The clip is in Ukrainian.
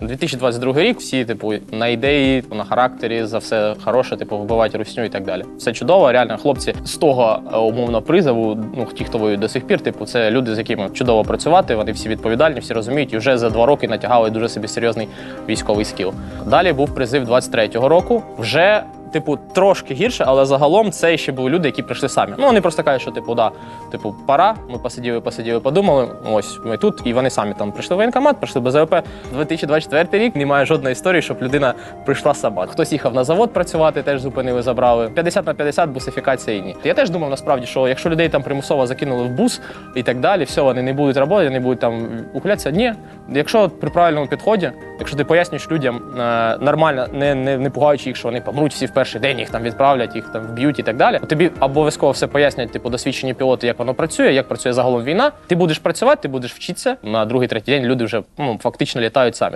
2022 рік всі, типу, на ідеї, на характері, за все хороше, типу, вбивають русню і так далі. Все чудово, реально, хлопці з того е, умовно призову, ну ті, хто воює до сих пір, типу, це люди, з якими чудово працювати. Вони всі відповідальні, всі розуміють, і вже за два роки натягали дуже собі серйозний військовий скіл. Далі був призив 23-го року. Вже Типу, трошки гірше, але загалом це ще були люди, які прийшли самі. Ну вони просто кажуть, що типу, да, типу, пора. Ми посиділи, посиділи, подумали. Ось ми тут, і вони самі там прийшли в воєнкомат, прийшли без ЗВП. 2024 рік немає жодної історії, щоб людина прийшла сама. Хтось їхав на завод працювати, теж зупинили, забрали. 50 на 50 бусифікація і ні. Я теж думав насправді, що якщо людей там примусово закинули в бус і так далі, все, вони не будуть працювати, вони будуть там ухилятися. Ні, якщо при правильному підході, якщо ти пояснюєш людям е, нормально, не, не, не пугаючи їх, що вони помруть всі в перший день, їх там відправлять, їх там вб'ють і так далі. Тобі обов'язково все пояснять, типу, досвідчені пілоти, як воно працює, як працює загалом війна. Ти будеш працювати, ти будеш вчитися. На другий, третій день люди вже ну, фактично літають самі.